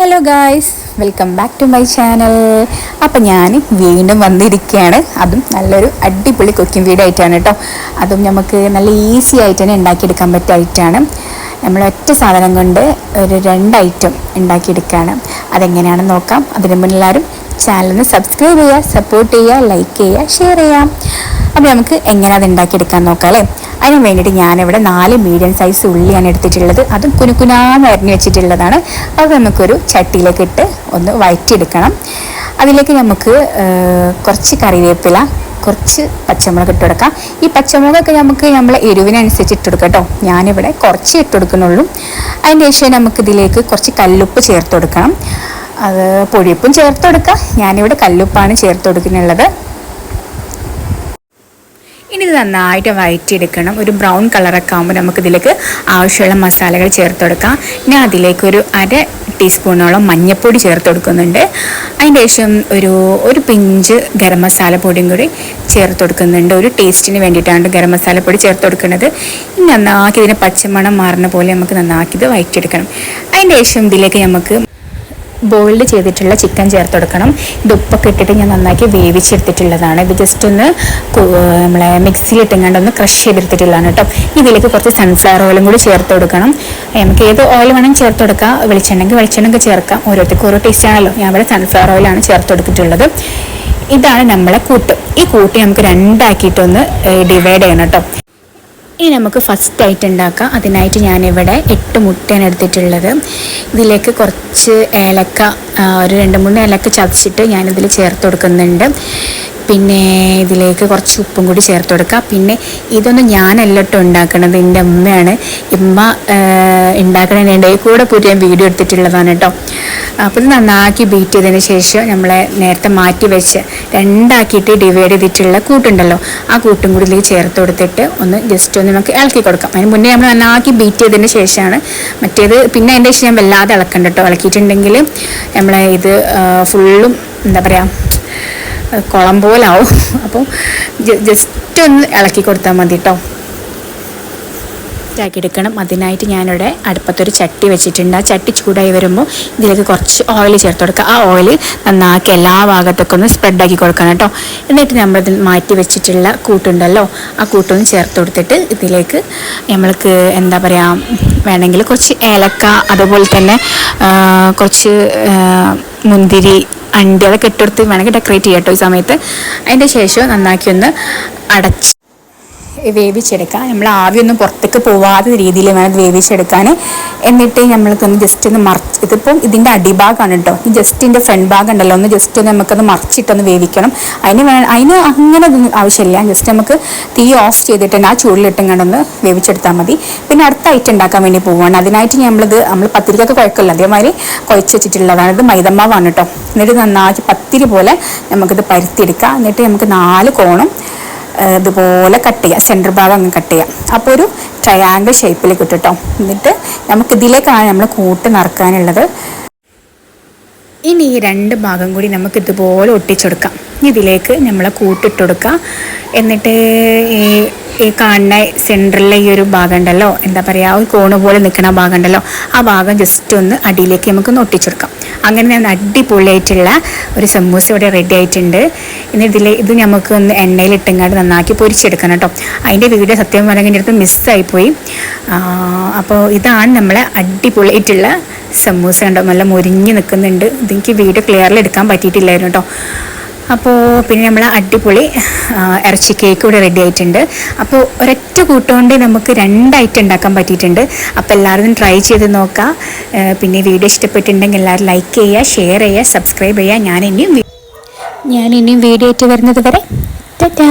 Hello guys welcome back to my channel അപ്പം ഞാൻ വീണ്ടും വന്നിരിക്കുകയാണ് അതും നല്ലൊരു അടിപൊളി കുക്കിംഗ് വീഡിയോ ആയിട്ടാണ് കേട്ടോ അതും നമുക്ക് നല്ല ഈസി ആയിട്ട് തന്നെ ഉണ്ടാക്കിയെടുക്കാൻ പറ്റിയ ഐറ്റമാണ് നമ്മൾ ഒറ്റ സാധനം കൊണ്ട് ഒരു രണ്ട് ഐറ്റം ഉണ്ടാക്കിയെടുക്കുകയാണ് അതെങ്ങനെയാണെന്ന് നോക്കാം. അതിന് മുന്നിൽ എല്ലാവരും ചാനലിന് സബ്സ്ക്രൈബ് ചെയ്യുക സപ്പോർട്ട് ചെയ്യുക ലൈക്ക് ചെയ്യുക ഷെയർ ചെയ്യാം അപ്പോൾ നമുക്ക് എങ്ങനെ അത് ഉണ്ടാക്കിയെടുക്കാൻ നോക്കാം അല്ലേ? അതിന് വേണ്ടിയിട്ട് ഞാനിവിടെ നാല് മീഡിയം സൈസ് ഉള്ളിയാണ് എടുത്തിട്ടുള്ളത്. അതും കുനുക്കുനാന്ന് അരിഞ്ഞു വെച്ചിട്ടുള്ളതാണ്. അത് നമുക്കൊരു ചട്ടിയിലേക്ക് ഇട്ട് ഒന്ന് വഴറ്റിയെടുക്കണം അതിലേക്ക് നമുക്ക് കുറച്ച് കറിവേപ്പില കുറച്ച് പച്ചമുളക് ഇട്ട് കൊടുക്കാം. ഈ പച്ചമുളകൊക്കെ നമുക്ക് നമ്മളെ എരിവിനനുസരിച്ച് ഇട്ട് കൊടുക്കാം കേട്ടോ. ഞാനിവിടെ കുറച്ച് ഇട്ട് കൊടുക്കുന്നുള്ളൂ. അതിന്റെ ശേഷം നമുക്ക് ഇതിലേക്ക് കുറച്ച് കല്ലുപ്പ് ചേർത്ത് കൊടുക്കണം. അത് പൊഴിപ്പും ചേർത്ത് കൊടുക്കാം. ഞാനിവിടെ കല്ലുപ്പാണ് ചേർത്ത് കൊടുക്കുന്നുള്ളത്. ഇനി ഇത് നന്നായിട്ട് വഴറ്റിയെടുക്കണം ഒരു ബ്രൗൺ കളറൊക്കെ ആകുമ്പോൾ നമുക്കിതിലേക്ക് ആവശ്യമുള്ള മസാലകൾ ചേർത്ത് കൊടുക്കാം. ഇനി അതിലേക്ക് ഒരു അര ടീസ്പൂണോളം മഞ്ഞൾപ്പൊടി ചേർത്ത് കൊടുക്കുന്നുണ്ട്. അതിന്റെ ശേഷം ഒരു ഒരു പിഞ്ച് ഗരം മസാല പൊടിയും കൂടി ചേർത്ത് കൊടുക്കുന്നുണ്ട്. ഒരു ടേസ്റ്റിന് വേണ്ടിയിട്ടാണ് ഗരം മസാല പൊടി ചേർത്ത് കൊടുക്കുന്നത്. നന്നാക്കി ഇതിന് പച്ചമണം മാറുന്ന പോലെ നമുക്ക് നന്നാക്കി ഇത് വയറ്റിയെടുക്കണം. അതിന്റെ ശേഷം ഇതിലേക്ക് നമുക്ക് ബോയിൽഡ് ചെയ്തിട്ടുള്ള ചിക്കൻ ചേർത്ത് കൊടുക്കണം. ഇത് ഉപ്പൊക്കെ ഇട്ടിട്ട് ഞാൻ നന്നാക്കി വേവിച്ചെടുത്തിട്ടുള്ളതാണ്. ഇത് ജസ്റ്റ് ഒന്ന് നമ്മളെ മിക്സിയിൽ ഇട്ടുകൊണ്ട് ഒന്ന് ക്രഷ് ചെയ്തെടുത്തിട്ടുള്ളതാണ് കേട്ടോ. ഇതിലേക്ക് കുറച്ച് സൺഫ്ലവർ ഓയിലും കൂടി ചേർത്ത് കൊടുക്കണം. നമുക്ക് ഏത് ഓയിൽ വേണം ചേർത്ത് കൊടുക്കാം. വെളിച്ചെണ്ണയ്ക്ക് വെളിച്ചെണ്ണയ്ക്ക് ചേർക്കാം. ഓരോരുത്തർക്കും ഓരോ ടേസ്റ്റ് ആണല്ലോ. ഞാൻ ഇവിടെ സൺഫ്ലവർ ഓയിലാണ് ചേർത്ത് കൊടുത്തിട്ടുള്ളത്. ഇതാണ് നമ്മളെ കൂട്ട്. ഈ കൂട്ട് നമുക്ക് രണ്ടാക്കിയിട്ടൊന്ന് ഡിവൈഡ് ചെയ്യണം കേട്ടോ. ഇനി നമുക്ക് ഫസ്റ്റ് ആയിട്ട് ഉണ്ടാക്കാം. അതിനായിട്ട് ഞാനിവിടെ എട്ട് മുട്ടയാണ് എടുത്തിട്ടുള്ളത്. ഇതിലേക്ക് കുറച്ച് ഏലക്ക ഒരു രണ്ട് മൂന്ന് ഏലക്ക ചതച്ചിട്ട് ഞാനിതിൽ ചേർത്ത് കൊടുക്കുന്നുണ്ട്. പിന്നെ ഇതിലേക്ക് കുറച്ച് ഉപ്പും കൂടി ചേർത്ത് കൊടുക്കുക പിന്നെ ഇതൊന്നും ഞാനല്ല കേട്ടോ ഉണ്ടാക്കണത്. എന്റെ അമ്മയാണ് ഇമ്മ ഉണ്ടാക്കണതിന്റെ കൂടെ ഞാൻ വീഡിയോ എടുത്തിട്ടുള്ളതാണ് കേട്ടോ. അപ്പോൾ ഇത് നന്നാക്കി ബീറ്റ് ചെയ്തതിന് ശേഷം നമ്മൾ നേരത്തെ മാറ്റി വെച്ച് രണ്ടാക്കിയിട്ട് ഡിവൈഡ് ചെയ്തിട്ടുള്ള കൂട്ടുണ്ടല്ലോ. ആ കൂട്ടും കൂടി ഇതിലേക്ക് ചേർത്ത് കൊടുത്തിട്ട് ഒന്ന് ജസ്റ്റ് ഒന്ന് നമുക്ക് ഇളക്കി കൊടുക്കാം. അതിന് മുന്നേ നമ്മൾ നന്നാക്കി ബീറ്റ് ചെയ്തതിന് ശേഷമാണ് മറ്റേത് പിന്നെ അതിന്റെ ശേഷം ഞാൻ വല്ലാതെ ഇളക്കണ്ട കേട്ടോ. ഇളക്കിയിട്ടുണ്ടെങ്കിൽ നമ്മളെ ഇത് ഫുള്ളും എന്താ പറയുക കുളം പോലാവും. അപ്പോൾ ജസ്റ്റ് ഒന്ന് ഇളക്കി കൊടുത്താൽ മതി കേട്ടോ. എടുക്കണം അതിനായിട്ട് ഞാനിവിടെ അടുപ്പത്തൊരു ചട്ടി വെച്ചിട്ടുണ്ട്. ആ ചട്ടി ചൂടായി വരുമ്പോൾ ഇതിലേക്ക് കുറച്ച് ഓയിൽ ചേർത്ത് കൊടുക്കുക. ആ ഓയിൽ നന്നാക്കി എല്ലാ ഭാഗത്തൊക്കെ ഒന്ന് സ്പ്രെഡാക്കി കൊടുക്കണം കേട്ടോ. എന്നിട്ട് നമ്മളിത് മാറ്റി വെച്ചിട്ടുള്ള കൂട്ടുണ്ടല്ലോ ആ കൂട്ടൊന്ന് ചേർത്ത് കൊടുത്തിട്ട് ഇതിലേക്ക് നമ്മൾക്ക് എന്താ പറയുക വേണമെങ്കിൽ കുറച്ച് ഏലക്ക അതുപോലെ തന്നെ കുറച്ച് മുന്തിരി അണ്ടി അതൊക്കെ ഇട്ടെടുത്ത് വേണമെങ്കിൽ ഡെക്കറേറ്റ് ചെയ്യാം കേട്ടോ ഈ സമയത്ത്. അതിന്റെ ശേഷം നന്നാക്കി ഒന്ന് അടച്ച് വേവിച്ചെടുക്കാം നമ്മൾ ആവിയൊന്നും പുറത്തേക്ക് പോവാത്ത രീതിയിൽ വേണം വേവിച്ചെടുക്കാൻ. എന്നിട്ട് നമ്മൾക്കൊന്ന് ജസ്റ്റ് ഒന്ന് മറിച്ച് ഇതിപ്പം ഇതിന്റെ അടിഭാഗമാണ് കേട്ടോ ഈ ജസ്റ്റിന്റെ ഫ്രണ്ട് ഭാഗം ഉണ്ടല്ലോ ഒന്ന് ജസ്റ്റ് നമുക്കൊന്ന് മറിച്ചിട്ടൊന്ന് വേവിക്കണം. അതിന് വേ അതിന് അങ്ങനെ ഒന്നും ആവശ്യമില്ല. ജസ്റ്റ് നമുക്ക് തീ ഓഫ് ചെയ്തിട്ട് ആ ചൂടിലിട്ടും കണ്ടൊന്ന് വേവിച്ചെടുത്താൽ മതി. പിന്നെ അടുത്ത ഐറ്റം ഉണ്ടാക്കാൻ വേണ്ടി പോവുകയാണ് അതിനായിട്ട് നമ്മളിത് നമ്മൾ പത്തിരിക്കൊക്കെ കുഴക്കമില്ല അതേമാതിരി കുഴച്ച് വെച്ചിട്ടുള്ളതാണ്. ഇത് മൈദമാവാണ് കേട്ടോ എന്നിട്ട് നന്നാക്കി പത്തിരി പോലെ നമുക്കിത് പരുത്തിയെടുക്കാം. എന്നിട്ട് നമുക്ക് നാല് കോണും ഇതുപോലെ കട്ട് ചെയ്യാം. സെന്റർ ഭാഗം അങ്ങ് കട്ട് ചെയ്യാം. അപ്പോൾ ഒരു ട്രയാങ്കിൾ ഷേപ്പിൽ കേട്ടോ എന്നിട്ട് നമുക്ക് ഇതിലേക്കാണ് നമ്മൾ കൂട്ട് നിറക്കാനുള്ളത്. ഇനി ഈ രണ്ട് ഭാഗം കൂടി നമുക്ക് ഇതുപോലെ ഒട്ടിച്ചെടുക്കാം. ഇതിലേക്ക് നമ്മൾ കൂട്ടിട്ട് കൊടുക്കുക എന്നിട്ട് ഈ ഈ കാണുന്ന സെന്ററിലെ ഈ ഒരു ഭാഗം ഉണ്ടല്ലോ. എന്താ പറയുക ഒരു കോണ് പോലെ നിൽക്കുന്ന ഭാഗം ഉണ്ടല്ലോ. ആ ഭാഗം ജസ്റ്റ് ഒന്ന് അടിയിലേക്ക് നമുക്കൊന്ന് ഒട്ടിച്ചെടുക്കാം. അങ്ങനെ ഞാൻ അടിപൊളിയായിട്ടുള്ള ഒരു സമൂസ ഇവിടെ റെഡി ആയിട്ടുണ്ട്. ഇനി ഇതിൽ ഇത് നമുക്ക് ഒന്ന് എണ്ണയിൽ ഇട്ടുങ്ങാണ്ട് നന്നാക്കി പൊരിച്ചെടുക്കണം കേട്ടോ. അതിന്റെ വീഡിയോ സത്യം പറഞ്ഞാൽ എന്റെ അടുത്ത് മിസ്സായിപ്പോയി അപ്പോൾ ഇതാണ് നമ്മളെ അടിപൊളിയായിട്ടുള്ള സമൂസ ഉണ്ടോ നല്ല മുരിഞ്ഞ് നിൽക്കുന്നുണ്ട് ഇതെനിക്ക് വീഡിയോ ക്ലിയറിൽ എടുക്കാൻ പറ്റിയിട്ടില്ലായിരുന്നു കേട്ടോ. അപ്പോൾ പിന്നെ നമ്മൾ അടിപൊളി ഇറച്ചി കേക്ക് ഇവിടെ റെഡി ആയിട്ടുണ്ട്. അപ്പോൾ ഒരൊറ്റ കൂട്ടുകൊണ്ട് നമുക്ക് രണ്ടായിട്ട് ഉണ്ടാക്കാൻ പറ്റിയിട്ടുണ്ട്. അപ്പോൾ എല്ലാവരും ട്രൈ ചെയ്ത് നോക്കാം. പിന്നെ വീഡിയോ ഇഷ്ടപ്പെട്ടിട്ടുണ്ടെങ്കിൽ എല്ലാവരും ലൈക്ക് ചെയ്യുക ഷെയർ ചെയ്യുക സബ്സ്ക്രൈബ് ചെയ്യുക. ഞാനിനിയും ഞാനിനിയും വീഡിയോ ആയിട്ട് വരുന്നത് വരെ ടാറ്റാ.